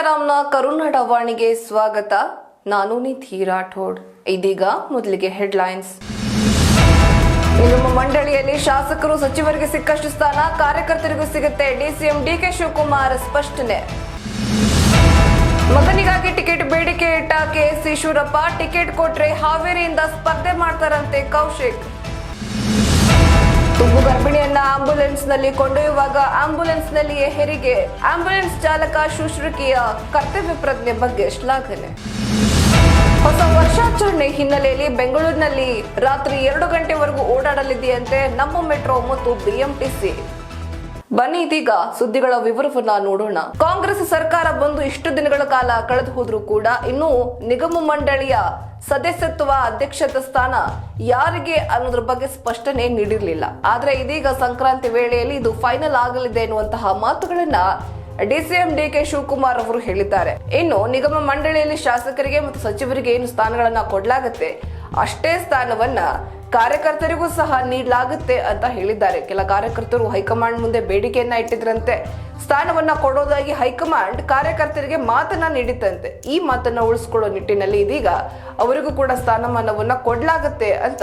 ನಮಸ್ಕಾರಂನ ಕರುನಾಡ ವಾಣಿಗೆ ಸ್ವಾಗತ. ನಾನು ನಿಧಿ ರಾಠೋಡ್. ಇದೀಗ ಮೊದಲಿಗೆ ಹೆಡ್ಲೈನ್ಸ್. ನಿಮ್ಮ ಮಂಡಳಿಯಲ್ಲಿ ಶಾಸಕರು ಸಚಿವರಿಗೆ ಸಿಕ್ಕಷ್ಟು ಸ್ಥಾನ, ಕಾರ್ಯಕರ್ತರಿಗೂ ಸಿಗುತ್ತೆ. ಡಿಸಿಎಂ ಡಿಕೆ ಶಿವಕುಮಾರ್ ಸ್ಪಷ್ಟನೆ. ಮಗನಿಗಾಗಿ ಟಿಕೆಟ್ ಬೇಡಿಕೆ ಇಟ್ಟ ಕೆಎಸ್ ಈಶ್ವರಪ್ಪ ಟಿಕೆಟ್ ಕೊಟ್ರೆ ಹಾವೇರಿಯಿಂದ ಸ್ಪರ್ಧೆ ಮಾಡ್ತಾರಂತೆ ಕೌಶಿಕ್. ತುಂಬು ಗರ್ಭಿಣಿಯನ್ನ ಆಂಬ್ಯುಲೆನ್ಸ್ನಲ್ಲಿ ಕೊಂಡೊಯ್ಯುವಾಗ ಆಂಬ್ಯುಲೆನ್ಸ್ ನಲ್ಲಿಯೇ ಹೆರಿಗೆ. ಆಂಬ್ಯುಲೆನ್ಸ್ ಚಾಲಕ ಶುಶ್ರೂಷಕಿಯ ಕರ್ತವ್ಯ ಪ್ರಜ್ಞೆ ಬಗ್ಗೆ ಶ್ಲಾಘನೆ. ಹೊಸ ವರ್ಷಾಚರಣೆ ಹಿನ್ನೆಲೆಯಲ್ಲಿ ಬೆಂಗಳೂರಿನಲ್ಲಿ ರಾತ್ರಿ ಎರಡು ಗಂಟೆವರೆಗೂ ಓಡಾಡಲಿದೆಯಂತೆ ನಮ್ಮ ಮೆಟ್ರೋ ಮತ್ತು ಬಿಎಂಟಿಸಿ. ಬನ್ನಿ ಇದೀಗ ಸುದ್ದಿಗಳ ವಿವರವನ್ನ ನೋಡೋಣ. ಕಾಂಗ್ರೆಸ್ ಸರ್ಕಾರ ಬಂದು ಇಷ್ಟು ದಿನಗಳ ಕಾಲ ಕಳೆದು ಹೋದ್ರೂ ಕೂಡ ಇನ್ನೂ ನಿಗಮ ಮಂಡಳಿಯ ಸದಸ್ಯತ್ವ ಅಧ್ಯಕ್ಷತೆ ಸ್ಥಾನ ಯಾರಿಗೆ ಅನ್ನೋದ್ರ ಬಗ್ಗೆ ಸ್ಪಷ್ಟನೆ ನೀಡಿರಲಿಲ್ಲ. ಆದ್ರೆ ಇದೀಗ ಸಂಕ್ರಾಂತಿ ವೇಳೆಯಲ್ಲಿ ಇದು ಫೈನಲ್ ಆಗಲಿದೆ ಎನ್ನುವಂತಹ ಮಾತುಗಳನ್ನ ಡಿಸಿಎಂ ಡಿಕೆ ಶಿವಕುಮಾರ್ ಅವರು ಹೇಳಿದ್ದಾರೆ. ಇನ್ನು ನಿಗಮ ಮಂಡಳಿಯಲ್ಲಿ ಶಾಸಕರಿಗೆ ಮತ್ತು ಸಚಿವರಿಗೆ ಏನು ಸ್ಥಾನಗಳನ್ನ ಕೊಡಲಾಗುತ್ತೆ? ಅಷ್ಟೇ ಸ್ಥಾನವನ್ನ ಕಾರ್ಯಕರ್ತರಿಗೂ ಸಹ ನೀಡಲಾಗುತ್ತೆ ಅಂತ ಹೇಳಿದ್ದಾರೆ. ಕೆಲ ಕಾರ್ಯಕರ್ತರು ಹೈಕಮಾಂಡ್ ಮುಂದೆ ಬೇಡಿಕೆಯನ್ನ ಇಟ್ಟಿದ್ರಂತೆ. ಸ್ಥಾನವನ್ನ ಕೊಡೋದಾಗಿ ಹೈಕಮಾಂಡ್ ಕಾರ್ಯಕರ್ತರಿಗೆ ಮಾತನ್ನ ನೀಡಿತಂತೆ ಈ ಮಾತನ್ನ ಉಳಿಸ್ಕೊಳ್ಳೋ ನಿಟ್ಟಿನಲ್ಲಿ ಇದೀಗ ಅವರಿಗೂ ಕೂಡ ಸ್ಥಾನಮಾನವನ್ನ ಕೊಡಲಾಗುತ್ತೆ ಅಂತ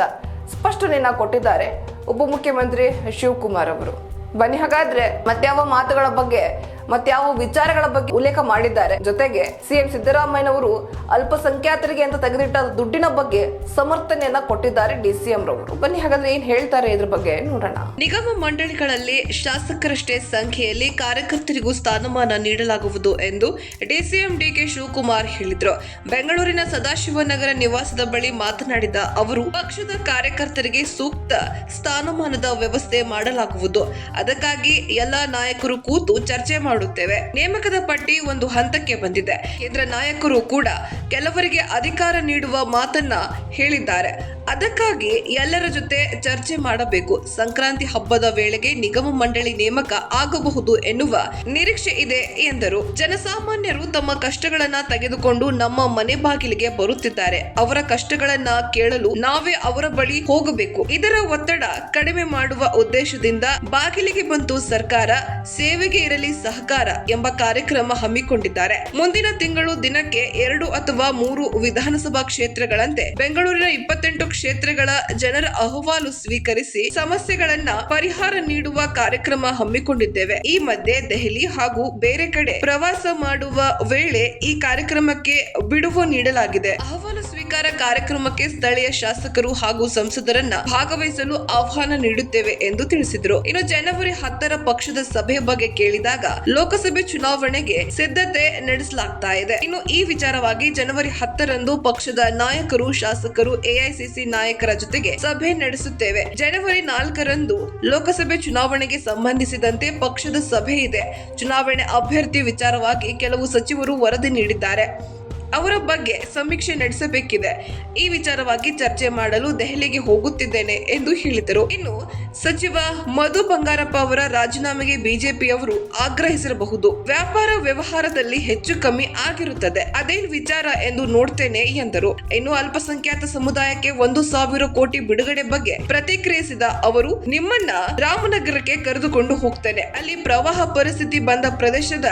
ಸ್ಪಷ್ಟನೆಯನ್ನ ಕೊಟ್ಟಿದ್ದಾರೆ. ಉಪಮುಖ್ಯಮಂತ್ರಿ ಶಿವಕುಮಾರ್ ಅವರು. ಬನ್ನಿ ಹಾಗಾದ್ರೆ ಯಾವ ಮಾತುಗಳ ಬಗ್ಗೆ ಮತ್ಯಾವ ವಿಚಾರಗಳ ಬಗ್ಗೆ ಉಲ್ಲೇಖ ಮಾಡಿದ್ದಾರೆ. ಜೊತೆಗೆ ಸಿಎಂ ಸಿದ್ದರಾಮಯ್ಯನವರು ಅಲ್ಪಸಂಖ್ಯಾತರಿಗೆ ಅಂತ ತೆಗೆದಿಟ್ಟ ದುಡ್ಡಿನ ಬಗ್ಗೆ ಸಮರ್ಥನೆಯನ್ನ ಕೊಟ್ಟಿದ್ದಾರೆ ಡಿಸಿಎಂ ರವರು ಬನ್ನಿ, ಹಾಗಾದ್ರೆ ಏನ್ ಹೇಳ್ತಾರೆ ಇದ್ರ ಬಗ್ಗೆ ನೋಡೋಣ. ನಿಗಮ ಮಂಡಳಿಗಳಲ್ಲಿ ಶಾಸಕರಷ್ಟೇ ಸಂಖ್ಯೆಯಲ್ಲಿ ಕಾರ್ಯಕರ್ತರಿಗೂ ಸ್ಥಾನಮಾನ ನೀಡಲಾಗುವುದು ಎಂದು ಡಿಸಿಎಂ ಡಿಕೆ ಶಿವಕುಮಾರ್ ಹೇಳಿದ್ರು. ಬೆಂಗಳೂರಿನ ಸದಾಶಿವನಗರ ನಿವಾಸದ ಬಳಿ ಮಾತನಾಡಿದ ಅವರು, ಪಕ್ಷದ ಕಾರ್ಯಕರ್ತರಿಗೆ ಸೂಕ್ತ ಸ್ಥಾನಮಾನದ ವ್ಯವಸ್ಥೆ ಮಾಡಲಾಗುವುದು. ಅದಕ್ಕಾಗಿ ಎಲ್ಲಾ ನಾಯಕರು ಕೂತು ಚರ್ಚೆ ಮಾಡುತ್ತೇವೆ. ನೇಮಕದ ಪಟ್ಟಿ ಒಂದು ಹಂತಕ್ಕೆ ಬಂದಿದೆ. ಕೇಂದ್ರ ನಾಯಕರು ಕೂಡ ಕೆಲವರಿಗೆ ಅಧಿಕಾರ ನೀಡುವ ಮಾತನ್ನ ಹೇಳಿದ್ದಾರೆ. ಅದಕ್ಕಾಗಿ ಎಲ್ಲರ ಜೊತೆ ಚರ್ಚೆ ಮಾಡಬೇಕು. ಸಂಕ್ರಾಂತಿ ಹಬ್ಬದ ವೇಳೆಗೆ ನಿಗಮ ಮಂಡಳಿ ನೇಮಕ ಆಗಬಹುದು ಎನ್ನುವ ನಿರೀಕ್ಷೆ ಇದೆ ಎಂದರು. ಜನಸಾಮಾನ್ಯರು ತಮ್ಮ ಕಷ್ಟಗಳನ್ನ ತೆಗೆದುಕೊಂಡು ನಮ್ಮ ಮನೆ ಬಾಗಿಲಿಗೆ ಬರುತ್ತಿದ್ದಾರೆ. ಅವರ ಕಷ್ಟಗಳನ್ನ ಕೇಳಲು ನಾವೇ ಅವರ ಬಳಿ ಹೋಗಬೇಕು. ಇದರ ಒತ್ತಡ ಕಡಿಮೆ ಮಾಡುವ ಉದ್ದೇಶದಿಂದ ಬಾಗಿಲಿಗೆ ಬಂತು ಸರ್ಕಾರ. ಸೇವೆಗೆ ಇರಲಿ ಸಹಕಾರ ಎಂಬ ಕಾರ್ಯಕ್ರಮ ಹಮ್ಮಿಕೊಂಡಿದ್ದಾರೆ. ಮುಂದಿನ ತಿಂಗಳು ದಿನಕ್ಕೆ ಎರಡು ಅಥವಾ ಮೂರು ವಿಧಾನಸಭಾ ಕ್ಷೇತ್ರಗಳಂತೆ ಬೆಂಗಳೂರಿನ ಇಪ್ಪತ್ತೆಂಟು ಕ್ಷೇತ್ರಗಳ ಜನರ ಅಹವಾಲು ಸ್ವೀಕರಿಸಿ ಸಮಸ್ಯೆಗಳನ್ನ ಪರಿಹಾರ ನೀಡುವ ಕಾರ್ಯಕ್ರಮ ಹಮ್ಮಿಕೊಂಡಿದ್ದೇವೆ. ಈ ಮಧ್ಯೆ ದೆಹಲಿ ಹಾಗೂ ಬೇರೆ ಕಡೆ ಪ್ರವಾಸ ಮಾಡುವ ವೇಳೆ ಈ ಕಾರ್ಯಕ್ರಮಕ್ಕೆ ಬಿಡುವು ನೀಡಲಾಗಿದೆ. ಅಹವಾಲು ಸ್ವೀಕಾರ ಕಾರ್ಯಕ್ರಮಕ್ಕೆ ಸ್ಥಳೀಯ ಶಾಸಕರು ಹಾಗೂ ಸಂಸದರನ್ನ ಭಾಗವಹಿಸಲು ಆಹ್ವಾನ ನೀಡುತ್ತೇವೆ ಎಂದು ತಿಳಿಸಿದರು. ಇನ್ನು ಜನವರಿ ಹತ್ತರ ಪಕ್ಷದ ಸಭೆ ಬಗ್ಗೆ ಕೇಳಿದಾಗ ಲೋಕಸಭೆ ಚುನಾವಣೆಗೆ ಸಿದ್ಧತೆ ನಡೆಸಲಾಗ್ತಾ ಇದೆ. ಇನ್ನು ಈ ವಿಚಾರವಾಗಿ ಜನವರಿ ಹತ್ತರಂದು ಪಕ್ಷದ ನಾಯಕರು, ಶಾಸಕರು, ಎಐಸಿಸಿ ನಾಯಕರ ಜೊತೆಗೆ ಸಭೆ ನಡೆಸುತ್ತೇವೆ. ಜನವರಿ ನಾಲ್ಕರಂದು ಲೋಕಸಭೆ ಚುನಾವಣೆಗೆ ಸಂಬಂಧಿಸಿದಂತೆ ಪಕ್ಷದ ಸಭೆ ಇದೆ. ಚುನಾವಣೆ ಅಭ್ಯರ್ಥಿ ವಿಚಾರವಾಗಿ ಕೆಲವು ಸಚಿವರು ವರದಿ ನೀಡಿದ್ದಾರೆ. ಅವರ ಬಗ್ಗೆ ಸಮೀಕ್ಷೆ ನಡೆಸಬೇಕಿದೆ. ಈ ವಿಚಾರವಾಗಿ ಚರ್ಚೆ ಮಾಡಲು ದೆಹಲಿಗೆ ಹೋಗುತ್ತಿದ್ದೇನೆ ಎಂದು ಹೇಳಿದರು. ಇನ್ನು ಸಚಿವ ಮಧು ಬಂಗಾರಪ್ಪ ಅವರ ರಾಜೀನಾಮೆಗೆ ಬಿಜೆಪಿಯವರು ಆಗ್ರಹಿಸಿರಬಹುದು. ವ್ಯಾಪಾರ ವ್ಯವಹಾರದಲ್ಲಿ ಹೆಚ್ಚು ಕಮ್ಮಿ ಆಗಿರುತ್ತದೆ. ಅದೇನ್ ವಿಚಾರ ಎಂದು ನೋಡ್ತೇನೆ, ಎಂದರು. ಇನ್ನು ಅಲ್ಪಸಂಖ್ಯಾತ ಸಮುದಾಯಕ್ಕೆ ಒಂದು ಸಾವಿರ ಕೋಟಿ ಬಿಡುಗಡೆ ಬಗ್ಗೆ ಪ್ರತಿಕ್ರಿಯಿಸಿದ ಅವರು, ನಿಮ್ಮನ್ನ ರಾಮನಗರಕ್ಕೆ ಕರೆದುಕೊಂಡು ಹೋಗ್ತೇನೆ. ಅಲ್ಲಿ ಪ್ರವಾಹ ಪರಿಸ್ಥಿತಿ ಬಂದ ಪ್ರದೇಶದ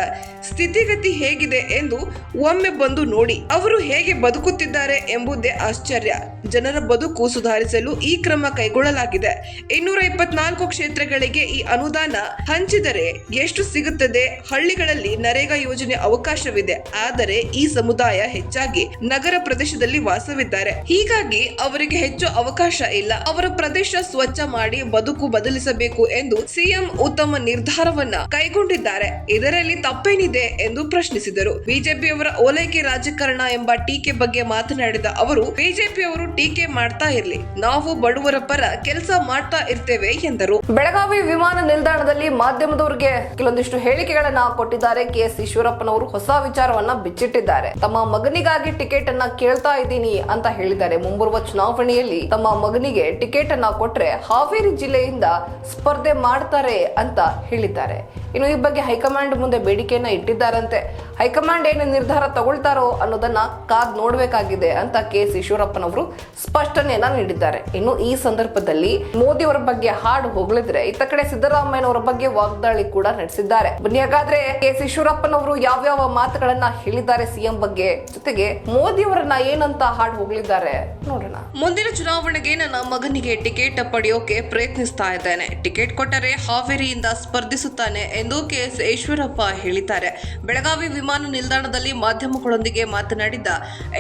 ಸ್ಥಿತಿಗತಿ ಹೇಗಿದೆ ಎಂದು ಒಮ್ಮೆ ಬಂದು ನೋಡಿ. ಅವರು ಹೇಗೆ ಬದುಕುತ್ತಿದ್ದಾರೆ ಎಂಬುದೇ ಆಶ್ಚರ್ಯ. ಜನರ ಬದುಕು ಸುಧಾರಿಸಲು ಈ ಕ್ರಮ ಕೈಗೊಳ್ಳಲಾಗಿದೆ. ಇನ್ನೂರ ಇಪ್ಪತ್ನಾಲ್ಕು ಕ್ಷೇತ್ರಗಳಿಗೆ ಈ ಅನುದಾನ ಹಂಚಿದರೆ ಎಷ್ಟು ಸಿಗುತ್ತದೆ? ಹಳ್ಳಿಗಳಲ್ಲಿ ನರೇಗಾ ಯೋಜನೆ ಅವಕಾಶವಿದೆ. ಆದರೆ ಈ ಸಮುದಾಯ ಹೆಚ್ಚಾಗಿ ನಗರ ಪ್ರದೇಶದಲ್ಲಿ ವಾಸವಿದ್ದಾರೆ. ಹೀಗಾಗಿ ಅವರಿಗೆ ಹೆಚ್ಚು ಅವಕಾಶ ಇಲ್ಲ. ಅವರ ಪ್ರದೇಶ ಸ್ವಚ್ಛ ಮಾಡಿ ಬದುಕು ಬದಲಿಸಬೇಕು ಎಂದು ಸಿಎಂ ಉತ್ತಮ ನಿರ್ಧಾರವನ್ನ ಕೈಗೊಂಡಿದ್ದಾರೆ. ಇದರಲ್ಲಿ ತಪ್ಪೇನಿದೆ ಎಂದು ಪ್ರಶ್ನಿಸಿದರು. ಬಿಜೆಪಿಯವರ ಓಲೈಕೆ ರಾಜಕಾರಣ ಎಂಬ ಟೀಕೆ ಬಗ್ಗೆ ಮಾತನಾಡಿದ ಅವರು, ಬಿಜೆಪಿಯವರು ಟೀಕೆ ಮಾಡ್ತಾ ಇರ್ಲಿ. ನಾವು ಬಡವರ ಪರ ಕೆಲಸ ಮಾಡ್ತಾ ಇರ್ತೇವೆ. ಎಂದರು. ಬೆಳಗಾವಿ ವಿಮಾನ ನಿಲ್ದಾಣದಲ್ಲಿ ಮಾಧ್ಯಮದವರಿಗೆ ಕೆಲವೊಂದಿಷ್ಟು ಹೇಳಿಕೆಗಳನ್ನ ಕೊಟ್ಟಿದ್ದಾರೆ. ಕೆ ಎಸ್ ಈಶ್ವರಪ್ಪನವರು ಹೊಸ ವಿಚಾರವನ್ನ ಬಿಚ್ಚಿಟ್ಟಿದ್ದಾರೆ. ತಮ್ಮ ಮಗನಿಗಾಗಿ ಟಿಕೆಟ್ ಅನ್ನ ಕೇಳ್ತಾ ಇದ್ದೀನಿ ಅಂತ ಹೇಳಿದ್ದಾರೆ. ಮುಂಬರುವ ಚುನಾವಣೆಯಲ್ಲಿ ತಮ್ಮ ಮಗನಿಗೆ ಟಿಕೆಟ್ ಅನ್ನ ಕೊಟ್ರೆ ಹಾವೇರಿ ಜಿಲ್ಲೆಯಿಂದ ಸ್ಪರ್ಧೆ ಮಾಡ್ತಾರೆ ಅಂತ ಹೇಳಿದ್ದಾರೆ. ಇನ್ನು ಈ ಬಗ್ಗೆ ಹೈಕಮಾಂಡ್ ಮುಂದೆ ಬೇಡಿಕೆಯನ್ನ ಇಟ್ಟಿದ್ದಾರಂತೆ. ಹೈಕಮಾಂಡ್ ಏನು ನಿರ್ಧಾರ ತಗೊಳ್ತಾರೋ ಅನ್ನೋದನ್ನ ಕಾದ್ ನೋಡಬೇಕಾಗಿದೆ ಅಂತ ಕೆ ಎಸ್ ಈಶ್ವರಪ್ಪನವರು ಸ್ಪಷ್ಟನೆಯನ್ನ ನೀಡಿದ್ದಾರೆ. ಇನ್ನು ಈ ಸಂದರ್ಭದಲ್ಲಿ ಮೋದಿ ಅವರ ಬಗ್ಗೆ ಹಾಡು ಹೊಗಳಿದ್ರೆ ಇತ್ತ ಕಡೆ ಸಿದ್ದರಾಮಯ್ಯನವರ ಬಗ್ಗೆ ವಾಗ್ದಾಳಿ ಕೂಡ ನಡೆಸಿದ್ದಾರೆ. ಬನ್ನಿ, ಹಾಗಾದ್ರೆ ಎಸ್ ಈಶ್ವರಪ್ಪನವರು ಯಾವ್ಯಾವ ಮಾತುಗಳನ್ನ ಹೇಳಿದ್ದಾರೆ ಸಿಎಂ ಬಗ್ಗೆ? ಜೊತೆಗೆ ಮೋದಿ ಅವರನ್ನ ಏನಂತ ಹಾಡು ಹೊಗಳಿದ್ದಾರೆ? ನೋಡೋಣ. ಮುಂದಿನ ಚುನಾವಣೆಗೆ ನನ್ನ ಮಗನಿಗೆ ಟಿಕೆಟ್ ಪಡೆಯೋಕೆ ಪ್ರಯತ್ನಿಸ್ತಾ ಇದ್ದೇನೆ. ಟಿಕೆಟ್ ಕೊಟ್ಟರೆ ಹಾವೇರಿಯಿಂದ ಸ್ಪರ್ಧಿಸುತ್ತಾನೆ ಎಂದು ಕೆಎಸ್ ಈಶ್ವರಪ್ಪ ಹೇಳಿದ್ದಾರೆ. ಬೆಳಗಾವಿ ವಿಮಾನ ನಿಲ್ದಾಣದಲ್ಲಿ ಮಾಧ್ಯಮಗಳೊಂದಿಗೆ ಮಾತನಾಡಿದ್ದ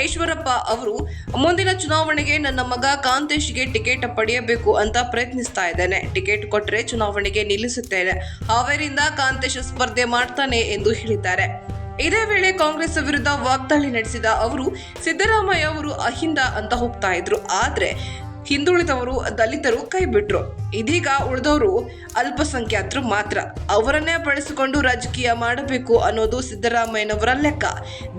ಈಶ್ವರಪ್ಪ ಅವರು, ಮುಂದಿನ ಚುನಾವಣೆಗೆ ನನ್ನ ಮಗ ಕಾಂತೇಶ್ಗೆ ಟಿಕೆಟ್ ಪಡೆಯಬೇಕು ಅಂತ ಪ್ರಯತ್ನಿಸ್ತಾ ಇದ್ದೇನೆ. ಟಿಕೆಟ್ ಕೊಟ್ಟರೆ ಚುನಾವಣೆಗೆ ನಿಲ್ಲಿಸುತ್ತೇನೆ. ಹಾವೇರಿಯಿಂದ ಕಾಂತೇಶ್ ಸ್ಪರ್ಧೆ ಮಾಡ್ತಾನೆ ಎಂದು ಹೇಳಿದ್ದಾರೆ. ಇದೇ ವೇಳೆ ಕಾಂಗ್ರೆಸ್ ವಿರುದ್ಧ ವಾಗ್ದಾಳಿ ನಡೆಸಿದ ಅವರು ಸಿದ್ದರಾಮಯ್ಯ ಅವರು ಅಹಿಂದ ಅಂತ ಹೋಗ್ತಾ ಇದ್ರು. ಆದ್ರೆ ಹಿಂದುಳಿದವರು ದಲಿತರು ಕೈಬಿಟ್ರು ಇದೀಗ ಉಳಿದವರು ಅಲ್ಪಸಂಖ್ಯಾತರು ಮಾತ್ರ. ಅವರನ್ನೇ ಬಳಸಿಕೊಂಡು ರಾಜಕೀಯ ಮಾಡಬೇಕು ಅನ್ನೋದು ಸಿದ್ದರಾಮಯ್ಯನವರ ಲೆಕ್ಕ.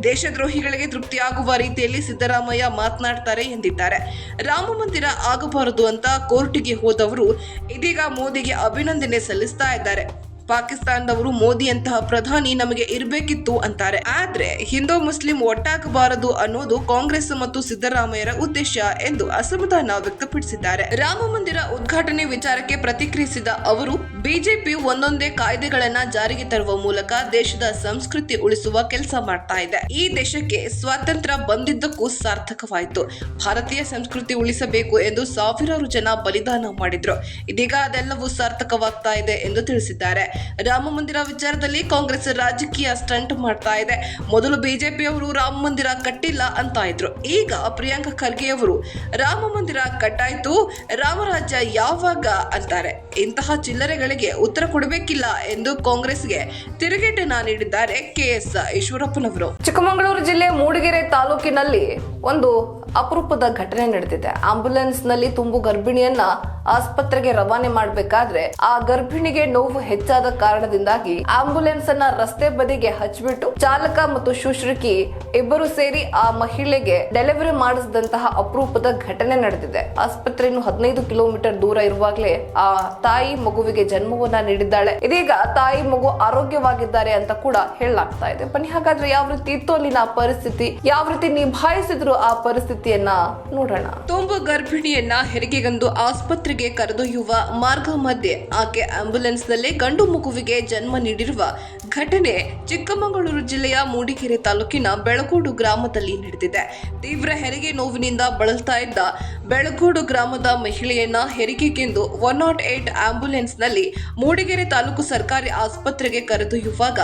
ದೇಶದ್ರೋಹಿಗಳಿಗೆ ತೃಪ್ತಿಯಾಗುವ ರೀತಿಯಲ್ಲಿ ಸಿದ್ದರಾಮಯ್ಯ ಮಾತನಾಡ್ತಾರೆ ಎಂದಿದ್ದಾರೆ. ರಾಮ ಮಂದಿರ ಆಗಬಾರದು ಅಂತ ಕೋರ್ಟಿಗೆ ಹೋದವರು ಇದೀಗ ಮೋದಿಗೆ ಅಭಿನಂದನೆ ಸಲ್ಲಿಸ್ತಾ ಇದ್ದಾರೆ. ಪಾಕಿಸ್ತಾನದವರು ಮೋದಿಯಂತಹ ಪ್ರಧಾನಿ ನಮಗೆ ಇರಬೇಕಿತ್ತು ಅಂತಾರೆ. ಆದ್ರೆ ಹಿಂದೂ ಮುಸ್ಲಿಂ ಒಟ್ಟಾಗಬಾರದು ಅನ್ನೋದು ಕಾಂಗ್ರೆಸ್ ಮತ್ತು ಸಿದ್ದರಾಮಯ್ಯರ ಉದ್ದೇಶ ಎಂದು ಅಸಮಾಧಾನ ವ್ಯಕ್ತಪಡಿಸಿದ್ದಾರೆ. ರಾಮ ಮಂದಿರ ಉದ್ಘಾಟನೆ ವಿಚಾರಕ್ಕೆ ಪ್ರತಿಕ್ರಿಯಿಸಿದ ಅವರು, ಬಿಜೆಪಿ ಒಂದೊಂದೇ ಕಾಯ್ದೆಗಳನ್ನ ಜಾರಿಗೆ ತರುವ ಮೂಲಕ ದೇಶದ ಸಂಸ್ಕೃತಿ ಉಳಿಸುವ ಕೆಲಸ ಮಾಡ್ತಾ ಇದೆ. ಈ ದೇಶಕ್ಕೆ ಸ್ವಾತಂತ್ರ್ಯ ಬಂದಿದ್ದಕ್ಕೂ ಸಾರ್ಥಕವಾಯಿತು. ಭಾರತೀಯ ಸಂಸ್ಕೃತಿ ಉಳಿಸಬೇಕು ಎಂದು ಸಾವಿರಾರು ಜನ ಬಲಿದಾನ ಮಾಡಿದ್ರು. ಇದೀಗ ಅದೆಲ್ಲವೂ ಸಾರ್ಥಕವಾಗ್ತಾ ಇದೆ ಎಂದು ತಿಳಿಸಿದ್ದಾರೆ. ರಾಮ ಮಂದಿರ ವಿಚಾರದಲ್ಲಿ ಕಾಂಗ್ರೆಸ್ ರಾಜಕೀಯ ಸ್ಟಂಟ್ ಮಾಡ್ತಾ ಇದೆ. ಮೊದಲು ಬಿಜೆಪಿಯವರು ರಾಮ ಮಂದಿರ ಕಟ್ಟಿಲ್ಲ ಅಂತ ಇದ್ರು. ಈಗ ಪ್ರಿಯಾಂಕಾ ಖರ್ಗೆ ಅವರು ರಾಮ ಮಂದಿರ ಕಟ್ಟಾಯ್ತು, ರಾಮರಾಜ್ಯ ಯಾವಾಗ ಅಂತಾರೆ. ಇಂತಹ ಚಿಲ್ಲರೆಗಳಿಗೆ ಉತ್ತರ ಕೊಡಬೇಕಿಲ್ಲ ಎಂದು ಕಾಂಗ್ರೆಸ್ಗೆ ತಿರುಗೇಟನ್ನ ನೀಡಿದ್ದಾರೆ ಕೆಎಸ್ ಈಶ್ವರಪ್ಪನವರು. ಚಿಕ್ಕಮಗಳೂರು ಜಿಲ್ಲೆ ಮೂಡಿಗೆರೆ ತಾಲೂಕಿನಲ್ಲಿ ಒಂದು ಅಪರೂಪದ ಘಟನೆ ನಡೆದಿದೆ. ಆಂಬ್ಯುಲೆನ್ಸ್ನಲ್ಲಿ ತುಂಬು ಗರ್ಭಿಣಿಯನ್ನ ಆಸ್ಪತ್ರೆಗೆ ರವಾನೆ ಮಾಡಬೇಕಾದ್ರೆ ಆ ಗರ್ಭಿಣಿಗೆ ನೋವು ಹೆಚ್ಚಾದ ಕಾರಣದಿಂದಾಗಿ ಆಂಬುಲೆನ್ಸ್ ಅನ್ನ ರಸ್ತೆ ಬದಿಗೆ ಹಚ್ಚಿಬಿಟ್ಟು ಚಾಲಕ ಮತ್ತು ಶುಶ್ರೂಕಿ ಇಬ್ಬರು ಸೇರಿ ಆ ಮಹಿಳೆಗೆ ಡೆಲಿವರಿ ಮಾಡಿಸಿದಂತಹ ಅಪರೂಪದ ಘಟನೆ ನಡೆದಿದೆ. ಆಸ್ಪತ್ರೆಯನ್ನು ಹದಿನೈದು ಕಿಲೋಮೀಟರ್ ದೂರ ಇರುವಾಗಲೇ ಆ ತಾಯಿ ಮಗುವಿಗೆ ಜನ್ಮವನ್ನ ನೀಡಿದ್ದಾಳೆ. ಇದೀಗ ತಾಯಿ ಮಗು ಆರೋಗ್ಯವಾಗಿದ್ದಾರೆ ಅಂತ ಕೂಡ ಹೇಳಲಾಗ್ತಾ ಇದೆ. ಬನ್ನಿ, ಹಾಗಾದ್ರೆ ಯಾವ ರೀತಿ ಇತ್ತು ಅಲ್ಲಿನ ಪರಿಸ್ಥಿತಿ? ಯಾವ ರೀತಿ ನಿಭಾಯಿಸಿದ್ರು ಆ ಪರಿಸ್ಥಿತಿಯನ್ನ ನೋಡೋಣ. ತುಂಬಾ ಗರ್ಭಿಣಿಯನ್ನ ಹೆರಿಗೆಗಂದು ಆಸ್ಪತ್ರೆಗೆ ಕರೆದೊಯ್ಯುವ ಮಾರ್ಗ ಮಧ್ಯೆ ಆಕೆ ಆಂಬುಲೆನ್ಸ್ ನಲ್ಲೇ ಗಂಡು ಮಗುವಿಗೆ ಜನ್ಮ ನೀಡಿರುವ ಘಟನೆ ಚಿಕ್ಕಮಗಳೂರು ಜಿಲ್ಲೆಯ ಮೂಡಿಗೆರೆ ತಾಲೂಕಿನ ಬೆಳಗೋಡು ಗ್ರಾಮದಲ್ಲಿ ನಡೆದಿದೆ. ತೀವ್ರ ಹೆರಿಗೆ ನೋವಿನಿಂದ ಬಳಲ್ತಾ ಇದ್ದ ಬೆಳಗೋಡು ಗ್ರಾಮದ ಮಹಿಳೆಯನ್ನ ಹೆರಿಗೆಗೆಂದು ಒನ್ ನಾಟ್ ಏಟ್ ಆಂಬ್ಯುಲೆನ್ಸ್ನಲ್ಲಿ ಮೂಡಿಗೆರೆ ತಾಲೂಕು ಸರ್ಕಾರಿ ಆಸ್ಪತ್ರೆಗೆ ಕರೆದೊಯ್ಯುವಾಗ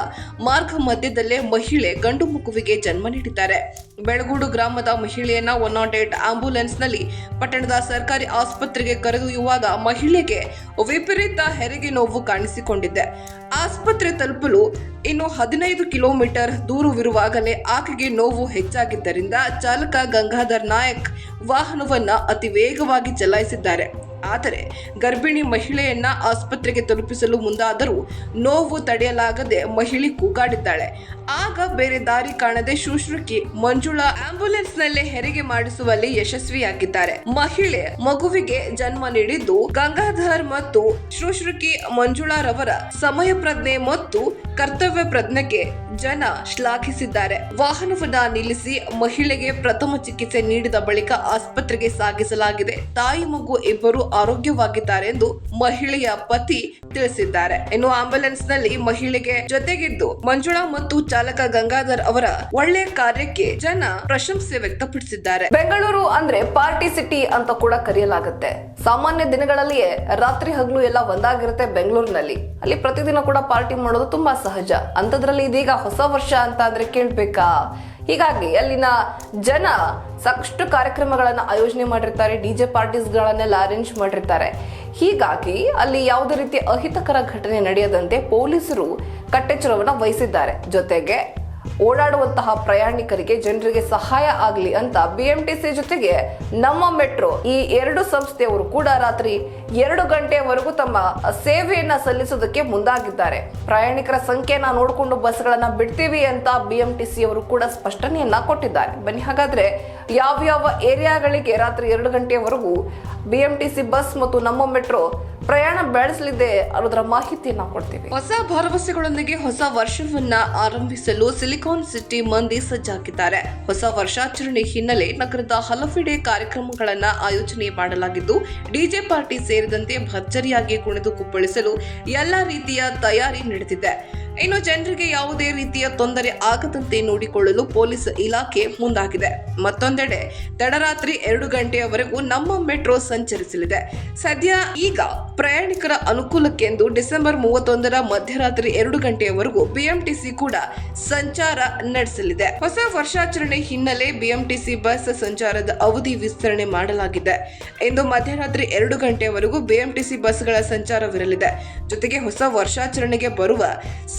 ಮಾರ್ಗ ಮಧ್ಯದಲ್ಲೇ ಮಹಿಳೆ ಗಂಡು ಮಗುವಿಗೆ ಜನ್ಮ ನೀಡಿದ್ದಾರೆ. ಬೆಳಗೋಡು ಗ್ರಾಮದ ಮಹಿಳೆಯನ್ನ ಒನ್ ನಾಟ್ ಏಟ್ ಆಂಬ್ಯುಲೆನ್ಸ್ನಲ್ಲಿ ಪಟ್ಟಣದ ಸರ್ಕಾರಿ ಆಸ್ಪತ್ರೆಗೆ ಕರೆದೊಯ್ಯುವಾಗ ಮಹಿಳೆಗೆ ವಿಪರೀತ ಹೆರಿಗೆ ನೋವು ಕಾಣಿಸಿಕೊಂಡಿದೆ. ಆಸ್ಪತ್ರೆ ತಲುಪಲು ಇನ್ನು ಹದಿನೈದು ಕಿಲೋಮೀಟರ್ ದೂರವಿರುವಾಗಲೇ ಆಕೆಗೆ ನೋವು ಹೆಚ್ಚಾಗಿದ್ದರಿಂದ ಚಾಲಕ ಗಂಗಾಧರ್ ನಾಯಕ್ ವಾಹನವನ್ನ ಅತಿ ವೇಗವಾಗಿ ಚಲಾಯಿಸಿದ್ದಾರೆ. ಆದರೆ ಗರ್ಭಿಣಿ ಮಹಿಳೆಯನ್ನ ಆಸ್ಪತ್ರೆಗೆ ತಲುಪಿಸಲು ಮುಂದಾದರೂ ನೋವು ತಡೆಯಲಾಗದೆ ಮಹಿಳೆ ಕೂಗಾಡಿದ್ದಾಳೆ. ಆಗ ಬೇರೆ ದಾರಿ ಕಾಣದೆ ಶುಶ್ರೂಕಿ ಮಂಜುಳಾ ಆಂಬ್ಯುಲೆನ್ಸ್ ನಲ್ಲೇ ಹೆರಿಗೆ ಮಾಡಿಸುವಲ್ಲಿ ಯಶಸ್ವಿಯಾಗಿದ್ದಾರೆ. ಮಹಿಳೆ ಮಗುವಿಗೆ ಜನ್ಮ ನೀಡಿದ್ದು ಗಂಗಾಧರ್ ಮತ್ತು ಶುಶ್ರೂಕಿ ಮಂಜುಳಾರವರ ಸಮಯ ಪ್ರಜ್ಞೆ ಮತ್ತು ಕರ್ತವ್ಯ ಪ್ರಜ್ಞೆಗೆ ಜನ ಶ್ಲಾಘಿಸಿದ್ದಾರೆ. ವಾಹನವನ್ನ ನಿಲ್ಲಿಸಿ ಮಹಿಳೆಗೆ ಪ್ರಥಮ ಚಿಕಿತ್ಸೆ ನೀಡಿದ ಬಳಿಕ ಆಸ್ಪತ್ರೆಗೆ ಸಾಗಿಸಲಾಗಿದೆ. ತಾಯಿ ಮಗು ಇಬ್ಬರು ಆರೋಗ್ಯವಾಗಿದ್ದಾರೆ ಎಂದು ಮಹಿಳೆಯ ಪತಿ ತಿಳಿಸಿದ್ದಾರೆ. ಇನ್ನು ಆಂಬ್ಯುಲೆನ್ಸ್ನಲ್ಲಿ ಮಹಿಳೆಗೆ ಜೊತೆಗಿದ್ದು ಮಂಜುಳಾ ಮತ್ತು ಚಾಲಕ ಗಂಗಾಧರ್ ಅವರ ಒಳ್ಳೆಯ ಕಾರ್ಯಕ್ಕೆ ಜನ ಪ್ರಶಂಸೆ ವ್ಯಕ್ತಪಡಿಸಿದ್ದಾರೆ. ಬೆಂಗಳೂರು ಅಂದ್ರೆ ಪಾರ್ಟಿ ಸಿಟಿ ಅಂತ ಕೂಡ ಕರೆಯಲಾಗುತ್ತೆ. ಸಾಮಾನ್ಯ ದಿನಗಳಲ್ಲಿಯೇ ರಾತ್ರಿ ಹಗಲು ಎಲ್ಲ ಒಂದಾಗಿರುತ್ತೆ ಬೆಂಗಳೂರಿನಲ್ಲಿ. ಅಲ್ಲಿ ಪ್ರತಿದಿನ ಕೂಡ ಪಾರ್ಟಿ ಮಾಡೋದು ತುಂಬಾ ಸಹಜ. ಅಂತದ್ರಲ್ಲಿ ಇದೀಗ ಹೊಸ ವರ್ಷ ಅಂತ ಅಂದ್ರೆ ಕೇಳ್ಬೇಕಾ? ಹೀಗಾಗಿ ಅಲ್ಲಿನ ಜನ ಸಾಕಷ್ಟು ಕಾರ್ಯಕ್ರಮಗಳನ್ನ ಆಯೋಜನೆ ಮಾಡಿರ್ತಾರೆ, ಡಿ ಜೆ ಪಾರ್ಟೀಸ್ಗಳನ್ನೆಲ್ಲ ಅರೇಂಜ್ ಮಾಡಿರ್ತಾರೆ. ಹೀಗಾಗಿ ಅಲ್ಲಿ ಯಾವುದೇ ರೀತಿ ಅಹಿತಕರ ಘಟನೆ ನಡೆಯದಂತೆ ಪೊಲೀಸರು ಕಟ್ಟೆಚ್ಚರವನ್ನು ವಹಿಸಿದ್ದಾರೆ. ಜೊತೆಗೆ ಓಡಾಡುವಂತಹ ಪ್ರಯಾಣಿಕರಿಗೆ ಜನರಿಗೆ ಸಹಾಯ ಆಗಲಿ ಅಂತ ಬಿಎಂಟಿಸಿ ಜೊತೆಗೆ ನಮ್ಮ ಮೆಟ್ರೋ ಈ ಎರಡು ಸಂಸ್ಥೆಯವರು ಕೂಡ ರಾತ್ರಿ ಎರಡು ಗಂಟೆವರೆಗೂ ತಮ್ಮ ಸೇವೆಯನ್ನ ಸಲ್ಲಿಸೋದಕ್ಕೆ ಮುಂದಾಗಿದ್ದಾರೆ. ಪ್ರಯಾಣಿಕರ ಸಂಖ್ಯೆನ ನೋಡಿಕೊಂಡು ಬಸ್ಗಳನ್ನ ಬಿಡ್ತೀವಿ ಅಂತ ಬಿಎಂಟಿಸಿ ಅವರು ಕೂಡ ಸ್ಪಷ್ಟನೆಯನ್ನ ಕೊಟ್ಟಿದ್ದಾರೆ. ಬನ್ನಿ ಹಾಗಾದ್ರೆ ಯಾವ್ಯಾವ ಏರಿಯಾಗಳಿಗೆ ರಾತ್ರಿ ಎರಡು ಗಂಟೆಯವರೆಗೂ ಬಿಎಂಟಿಸಿ ಬಸ್ ಮತ್ತು ನಮ್ಮ ಮೆಟ್ರೋ ಪ್ರಯಾಣ ಬೆಳೆಸಲಿದೆ ಅನ್ನೋದರ ಮಾಹಿತಿಯನ್ನ ಕೊಡ್ತೀವಿ. ಹೊಸ ಭರವಸೆಗಳೊಂದಿಗೆ ಹೊಸ ವರ್ಷವನ್ನ ಆರಂಭಿಸಲು ಸಿಲಿಕಾನ್ ಸಿಟಿ ಮಂದಿ ಸಜ್ಜಾಗಿದ್ದಾರೆ. ಹೊಸ ವರ್ಷಾಚರಣೆ ಹಿನ್ನೆಲೆ ನಗರದ ಹಲವೆಡೆ ಕಾರ್ಯಕ್ರಮಗಳನ್ನ ಆಯೋಜನೆ ಮಾಡಲಾಗಿದ್ದು, ಡಿಜೆ ಪಾರ್ಟಿ ಸೇರಿದಂತೆ ಭರ್ಜರಿಯಾಗಿ ಕುಣಿದು ಕುಪ್ಪಳಿಸಲು ಎಲ್ಲಾ ರೀತಿಯ ತಯಾರಿ ನಡೆದಿದೆ. ಇನ್ನು ಜನರಿಗೆ ಯಾವುದೇ ರೀತಿಯ ತೊಂದರೆ ಆಗದಂತೆ ನೋಡಿಕೊಳ್ಳಲು ಪೊಲೀಸ್ ಇಲಾಖೆ ಮುಂದಾಗಿದೆ. ಮತ್ತೊಂದೆಡೆ, ತಡರಾತ್ರಿ ಎರಡು ಗಂಟೆಯವರೆಗೂ ನಮ್ಮ ಮೆಟ್ರೋ ಸಂಚರಿಸಲಿದೆ. ಸದ್ಯ ಈಗ ಪ್ರಯಾಣಿಕರ ಅನುಕೂಲಕ್ಕೆಂದು ಡಿಸೆಂಬರ್ ಮೂವತ್ತೊಂದರ ಮಧ್ಯರಾತ್ರಿ ಎರಡು ಗಂಟೆಯವರೆಗೂ ಬಿಎಂಟಿಸಿ ಕೂಡ ಸಂಚಾರ ನಡೆಸಲಿದೆ. ಹೊಸ ವರ್ಷಾಚರಣೆ ಹಿನ್ನೆಲೆ ಬಿಎಂಟಿಸಿ ಬಸ್ ಸಂಚಾರದ ಅವಧಿ ವಿಸ್ತರಣೆ ಮಾಡಲಾಗಿದೆ. ಇಂದು ಮಧ್ಯರಾತ್ರಿ ಎರಡು ಗಂಟೆಯವರೆಗೂ ಬಿಎಂಟಿಸಿ ಬಸ್ಗಳ ಸಂಚಾರವಿರಲಿದೆ. ಜೊತೆಗೆ ಹೊಸ ವರ್ಷಾಚರಣೆಗೆ ಬರುವ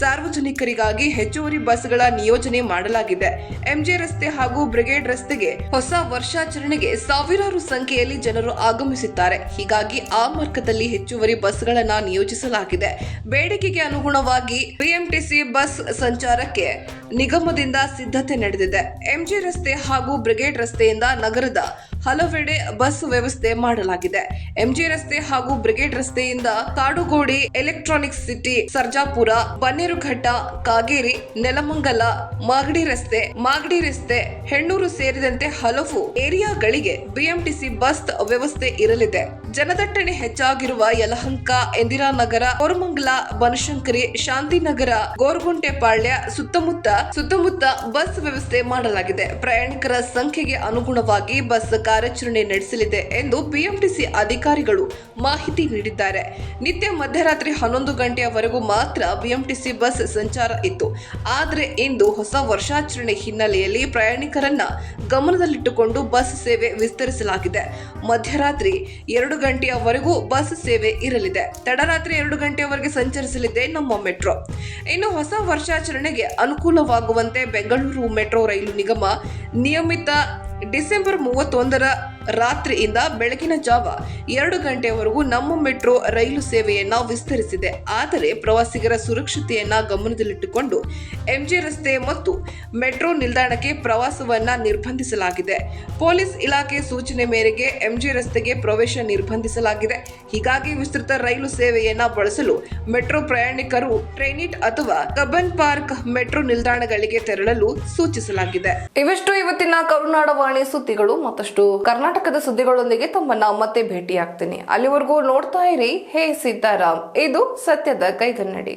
ಸಾರ್ವಜನಿಕರಿಗಾಗಿ ಹೆಚ್ಚುವರಿ ಬಸ್ಗಳ ನಿಯೋಜನೆ ಮಾಡಲಾಗಿದೆ. ಎಂಜೆ ರಸ್ತೆ ಹಾಗೂ ಬ್ರಿಗೇಡ್ ರಸ್ತೆಗೆ ಹೊಸ ವರ್ಷಾಚರಣೆಗೆ ಸಾವಿರಾರು ಸಂಖ್ಯೆಯಲ್ಲಿ ಜನರು ಆಗಮಿಸುತ್ತಾರೆ ಹೀಗಾಗಿ ಆ ಮಾರ್ಗದಲ್ಲಿ ಹೆಚ್ಚುವರಿ ಬಸ್ಗಳನ್ನ ನಿಯೋಜಿಸಲಾಗಿದೆ. ಬೇಡಿಕೆಗೆ ಅನುಗುಣವಾಗಿ ಬಿಎಂಟಿಸಿ ಬಸ್ ಸಂಚಾರಕ್ಕೆ ನಿಗಮದಿಂದ ಸಿದ್ಧತೆ ನಡೆದಿದೆ. ಎಂಜಿ ರಸ್ತೆ ಹಾಗೂ ಬ್ರಿಗೇಡ್ ರಸ್ತೆಯಿಂದ ನಗರದ ಹಲವೆಡೆ ಬಸ್ ವ್ಯವಸ್ಥೆ ಮಾಡಲಾಗಿದೆ. ಎಂಜಿ ರಸ್ತೆ ಹಾಗೂ ಬ್ರಿಗೇಡ್ ರಸ್ತೆಯಿಂದ ಕಾಡುಗೋಡಿ ಎಲೆಕ್ಟ್ರಾನಿಕ್ ಸಿಟಿ, ಸರ್ಜಾಪುರ, ಬನ್ನೇರುಘಟ್ಟ, ಕಾಗೇರಿ, ನೆಲಮಂಗಲ, ಮಾಗಡಿ ರಸ್ತೆ ಮಾಗಡಿ ರಸ್ತೆ, ಹೆಣ್ಣೂರು ಸೇರಿದಂತೆ ಹಲವು ಏರಿಯಾಗಳಿಗೆ ಬಿಎಂಟಿಸಿ ಬಸ್ ವ್ಯವಸ್ಥೆ ಇರಲಿದೆ. ಜನದಟ್ಟಣೆ ಹೆಚ್ಚಾಗಿರುವ ಯಲಹಂಕ, ಇಂದಿರಾನಗರ, ಕೋರಮಂಗಲ, ಬನಶಂಕರಿ, ಶಾಂತಿನಗರ ಗೋರ್ಗುಂಟೆಪಾಳ್ಯ ಸುತ್ತಮುತ್ತ ಸುತ್ತಮುತ್ತ ಬಸ್ ವ್ಯವಸ್ಥೆ ಮಾಡಲಾಗಿದೆ. ಪ್ರಯಾಣಿಕರ ಸಂಖ್ಯೆಗೆ ಅನುಗುಣವಾಗಿ ಬಸ್ ಕಾರ್ಯಾಚರಣೆ ನಡೆಸಲಿದೆ ಎಂದು ಬಿಎಂಟಿಸಿ ಅಧಿಕಾರಿಗಳು ಮಾಹಿತಿ ನೀಡಿದ್ದಾರೆ. ನಿತ್ಯ ಮಧ್ಯರಾತ್ರಿ ಹನ್ನೊಂದು ಗಂಟೆಯವರೆಗೂ ಮಾತ್ರ ಬಿಎಂಟಿಸಿ ಬಸ್ ಸಂಚಾರ ಇತ್ತು. ಆದರೆ ಇಂದು ಹೊಸ ವರ್ಷಾಚರಣೆ ಹಿನ್ನೆಲೆಯಲ್ಲಿ ಪ್ರಯಾಣಿಕರನ್ನ ಗಮನದಲ್ಲಿಟ್ಟುಕೊಂಡು ಬಸ್ ಸೇವೆ ವಿಸ್ತರಿಸಲಾಗಿದೆ. ಮಧ್ಯರಾತ್ರಿ ಎರಡು ಗಂಟೆಯವರೆಗೂ ಬಸ್ ಸೇವೆ ಇರಲಿದೆ. ತಡರಾತ್ರಿ ಎರಡು ಗಂಟೆಯವರೆಗೆ ಸಂಚರಿಸಲಿದೆ ನಮ್ಮ ಮೆಟ್ರೋ. ಇನ್ನು ಹೊಸ ವರ್ಷಾಚರಣೆಗೆ ಅನುಕೂಲವಾಗುವಂತೆ ಬೆಂಗಳೂರು ಮೆಟ್ರೋ ರೈಲು ನಿಗಮ ನಿಯಮಿತ ಡಿಸೆಂಬರ್ ಮೂವತ್ತೊಂದರ ರಾತ್ರಿಯಿಂದ ಬೆಳಗಿನ ಜಾವ ಎರಡು ಗಂಟೆವರೆಗೂ ನಮ್ಮ ಮೆಟ್ರೋ ರೈಲು ಸೇವೆಯನ್ನ ವಿಸ್ತರಿಸಿದೆ. ಆದರೆ ಪ್ರವಾಸಿಗರ ಸುರಕ್ಷತೆಯನ್ನ ಗಮನದಲ್ಲಿಟ್ಟುಕೊಂಡು ಎಂಜಿ ರಸ್ತೆ ಮತ್ತು ಮೆಟ್ರೋ ನಿಲ್ದಾಣಕ್ಕೆ ಪ್ರವಾಸವನ್ನ ನಿರ್ಬಂಧಿಸಲಾಗಿದೆ. ಪೊಲೀಸ್ ಇಲಾಖೆ ಸೂಚನೆ ಮೇರೆಗೆ ಎಂಜಿ ರಸ್ತೆಗೆ ಪ್ರವೇಶ ನಿರ್ಬಂಧಿಸಲಾಗಿದೆ. ಹೀಗಾಗಿ ವಿಸ್ತೃತ ರೈಲು ಸೇವೆಯನ್ನ ಬಳಸಲು ಮೆಟ್ರೋ ಪ್ರಯಾಣಿಕರು ಟ್ರೈನಿಟ್ ಅಥವಾ ಕಬನ್ ಪಾರ್ಕ್ ಮೆಟ್ರೋ ನಿಲ್ದಾಣಗಳಿಗೆ ತೆರಳಲು ಸೂಚಿಸಲಾಗಿದೆ. ಇವೆಷ್ಟು ಇವತ್ತಿನ ಕರುನಾಡ ವಾಣಿ ಸುದ್ದಿಗಳು. ಮತ್ತಷ್ಟು ಕರ್ನಾಟಕದ ಸುದ್ದಿಗಳೊಂದಿಗೆ ತಮ್ಮನ್ನ ಮತ್ತೆ ಭೇಟಿಯಾಗ್ತೀನಿ. ಅಲ್ಲಿವರೆಗೂ ನೋಡ್ತಾ ಇರಿ. ಹೇ ಸಿದ್ದಾರಾಮ್ ಇದು ಸತ್ಯದ ಕೈಗನ್ನಡಿ.